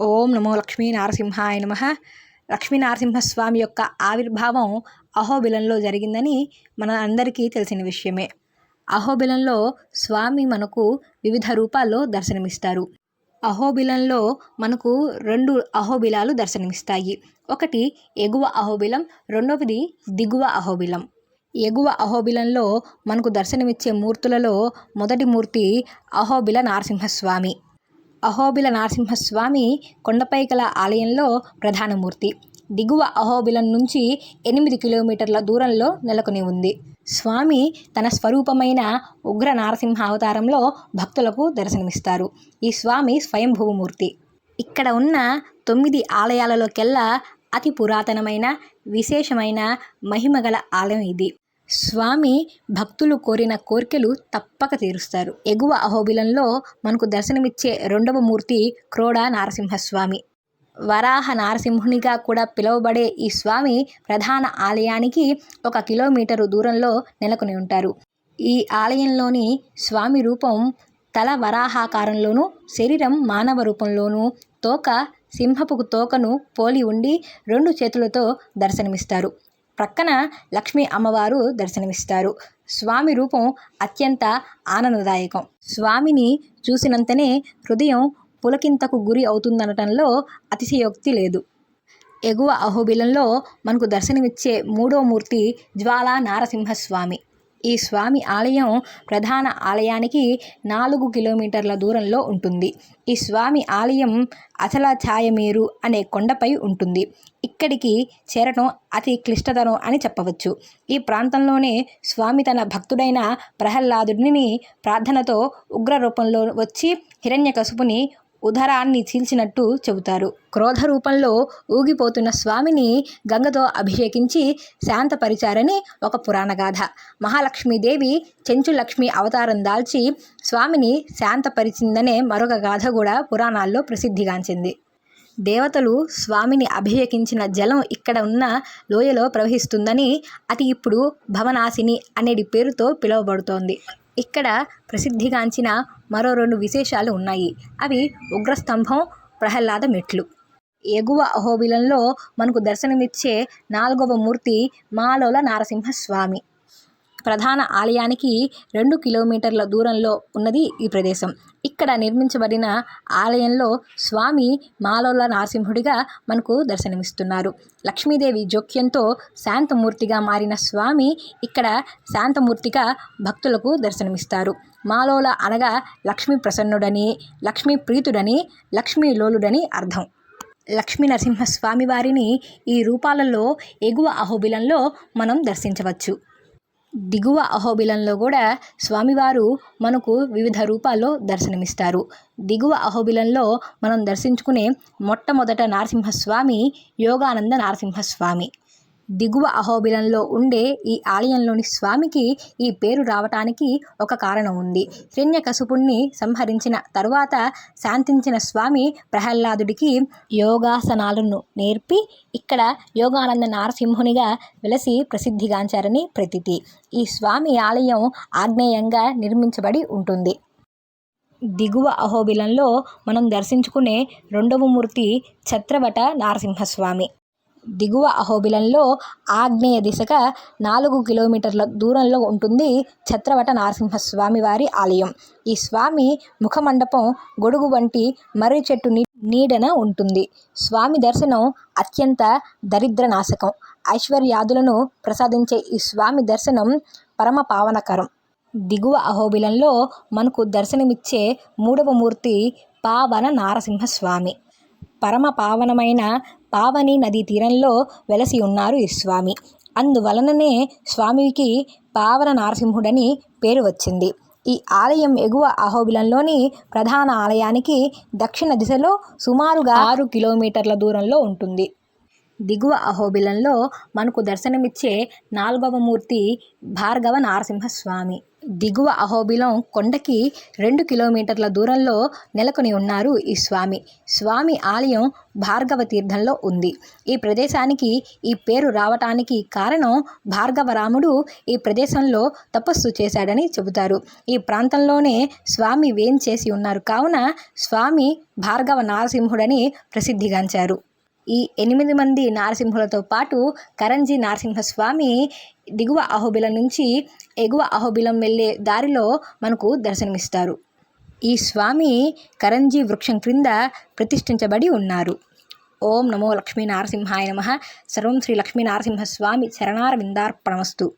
ఓం నమో లక్ష్మీ నారసింహాయ నమ. లక్ష్మీ నరసింహస్వామి యొక్క ఆవిర్భావం అహోబిలంలో జరిగిందని మన అందరికీ తెలిసిన విషయమే. అహోబిలంలో స్వామి మనకు వివిధ రూపాల్లో దర్శనమిస్తారు. అహోబిలంలో మనకు రెండు అహోబిలాలు దర్శనమిస్తాయి. ఒకటి ఎగువ అహోబిలం రెండవది దిగువ అహోబిలం. ఎగువ అహోబిలంలో మనకు దర్శనమిచ్చే మూర్తులలో మొదటి మూర్తి అహోబిల నరసింహస్వామి. అహోబిల నరసింహస్వామి కొండపై గల ఆలయంలో ప్రధాన మూర్తి దిగువ అహోబిలం నుంచి ఎనిమిది కిలోమీటర్ల దూరంలో నెలకొని ఉంది. స్వామి తన స్వరూపమైన ఉగ్ర నారసింహ అవతారంలో భక్తులకు దర్శనమిస్తారు. ఈ స్వామి స్వయంభూమూర్తి. ఇక్కడ ఉన్న తొమ్మిది ఆలయాలలోకెల్లా అతి పురాతనమైన విశేషమైన మహిమగల ఆలయం ఇది. స్వామి భక్తులు కోరిన కోరికలు తప్పక తీరుస్తారు. ఎగువ అహోబిలంలో మనకు దర్శనమిచ్చే రెండవ మూర్తి క్రోడ నారసింహస్వామి. వరాహ నారసింహునిగా కూడా పిలువబడే ఈ స్వామి ప్రధాన ఆలయానికి ఒక కిలోమీటరు దూరంలో నెలకొని ఉంటారు. ఈ ఆలయంలోని స్వామి రూపం తల వరాహాకారంలోనూ శరీరం మానవ రూపంలోనూ తోక సింహపు తోకను పోలి ఉండి రెండు చేతులతో దర్శనమిస్తారు. ప్రక్కన లక్ష్మీ అమ్మవారు దర్శనమిస్తారు. స్వామి రూపం అత్యంత ఆనందదాయకం. స్వామిని చూసినంతనే హృదయం పులకింతకు గురి అవుతుందనటంలో అతిశయోక్తి లేదు. ఎగువ అహోబిలంలో మనకు దర్శనమిచ్చే మూడో మూర్తి జ్వాలా నారసింహస్వామి ఈ స్వామి ఆలయం ప్రధాన ఆలయానికి నాలుగు కిలోమీటర్ల దూరంలో ఉంటుంది. ఈ స్వామి ఆలయం అచల ఛాయమేరు అనే కొండపై ఉంటుంది. ఇక్కడికి చేరటం అతి క్లిష్టతరం అని చెప్పవచ్చు. ఈ ప్రాంతంలోనే స్వామి తన భక్తుడైన ప్రహ్లాదుడిని ప్రార్థనతో ఉగ్ర రూపంలో వచ్చి హిరణ్యకశుపుని ఉదరాన్ని చీల్చినట్టు చెబుతారు. క్రోధ రూపంలో ఊగిపోతున్న స్వామిని గంగతో అభిషేకించి శాంతపరిచారని ఒక పురాణగాథ మహాలక్ష్మీదేవి చెంచులక్ష్మి అవతారం దాల్చి స్వామిని శాంతపరిచిందనే మరొక గాథ కూడా పురాణాల్లో ప్రసిద్ధిగాంచింది. దేవతలు స్వామిని అభిషేకించిన జలం ఇక్కడ ఉన్న లోయలో ప్రవహిస్తుందని అది ఇప్పుడు భవనాశిని అనేది పేరుతో పిలువబడుతోంది. ఇక్కడ ప్రసిద్ధిగాంచిన మరో రెండు విశేషాలు ఉన్నాయి. అవి ఉగ్రస్తంభం ప్రహ్లాద మెట్లు. ఎగువ అహోబిలంలో మనకు దర్శనమిచ్చే నాలుగవ మూర్తి మాలోల నారసింహస్వామి. ప్రధాన ఆలయానికి రెండు కిలోమీటర్ల దూరంలో ఉన్నది ఈ ప్రదేశం. ఇక్కడ నిర్మించబడిన ఆలయంలో స్వామి మాలోల నరసింహుడిగా మనకు దర్శనమిస్తున్నారు. లక్ష్మీదేవి జోక్యంతో శాంతమూర్తిగా మారిన స్వామి ఇక్కడ శాంతమూర్తిగా భక్తులకు దర్శనమిస్తారు. మాలోల అనగా లక్ష్మీ ప్రసన్నుడని లక్ష్మీ ప్రీతుడని లక్ష్మీ లోలుడని అర్థం. లక్ష్మీ నరసింహస్వామి వారిని ఈ రూపాలలో ఎగువ అహోబిలంలో మనం దర్శించవచ్చు. దిగువ అహోబిలంలో కూడా స్వామివారు మనకు వివిధ రూపాల్లో దర్శనమిస్తారు. దిగువ అహోబిలంలో మనం దర్శించుకునే మొట్టమొదట నరసింహస్వామి యోగానంద నరసింహస్వామి. దిగువ అహోబిలంలో ఉండే ఈ ఆలయంలోని స్వామికి ఈ పేరు రావటానికి ఒక కారణం ఉంది. హిరణ్యకశుపుణ్ణి సంహరించిన తరువాత శాంతించిన స్వామి ప్రహ్లాదుడికి యోగాసనాలను నేర్పి ఇక్కడ యోగానంద నారసింహునిగా వెలసి ప్రసిద్ధిగాంచారని ప్రతీతి. ఈ స్వామి ఆలయం ఆగ్నేయంగా నిర్మించబడి ఉంటుంది. దిగువ అహోబిలంలో మనం దర్శించుకునే రెండవ మూర్తి ఛత్రవట నరసింహస్వామి. దిగువ అహోబిలంలో ఆగ్నేయ దిశగా నాలుగు కిలోమీటర్ల దూరంలో ఉంటుంది ఛత్రవట నరసింహస్వామి వారి ఆలయం. ఈ స్వామి ముఖమండపం గొడుగు వంటి మర్రి చెట్టు నీడన ఉంటుంది. స్వామి దర్శనం అత్యంత దరిద్ర నాశకం ఐశ్వర్యాదులను ప్రసాదించే ఈ స్వామి దర్శనం పరమ పావనకరం. దిగువ అహోబిలంలో మనకు దర్శనమిచ్చే మూడవ మూర్తి పావన నారసింహస్వామి. పరమ పావనమైన పావని నదీ తీరంలో వెలసి ఉన్నారు ఈ స్వామి. అందువలననే స్వామికి పావన నరసింహుడని పేరు వచ్చింది. ఈ ఆలయం ఎగువ అహోబిలంలోని ప్రధాన ఆలయానికి దక్షిణ దిశలో సుమారుగా ఆరు కిలోమీటర్ల దూరంలో ఉంటుంది. దిగువ అహోబిలంలో మనకు దర్శనమిచ్చే నాలుగవ మూర్తి భార్గవ నరసింహస్వామి. దిగువ అహోబిలం కొండకి రెండు కిలోమీటర్ల దూరంలో నెలకొని ఉన్నారు ఈ స్వామి. స్వామి ఆలయం భార్గవ తీర్థంలో ఉంది. ఈ ప్రదేశానికి ఈ పేరు రావటానికి కారణం భార్గవరాముడు ఈ ప్రదేశంలో తపస్సు చేశాడని చెబుతారు. ఈ ప్రాంతంలోనే స్వామి వేంచేసి ఉన్నారు. కావున స్వామి భార్గవ నారసింహుడని ప్రసిద్ధిగాంచారు. ఈ ఎనిమిది మంది నారసింహులతో పాటు కరంజీ నరసింహస్వామి దిగువ అహోబిలం నుంచి ఎగువ అహోబిలం వెళ్ళే దారిలో మనకు దర్శనమిస్తారు. ఈ స్వామి కరంజీ వృక్షం క్రింద ప్రతిష్ఠించబడి ఉన్నారు. ఓం నమో లక్ష్మీ నారసింహాయ నమ. సర్వం శ్రీ లక్ష్మీ నారసింహస్వామి చరణార విందార్పణమస్తు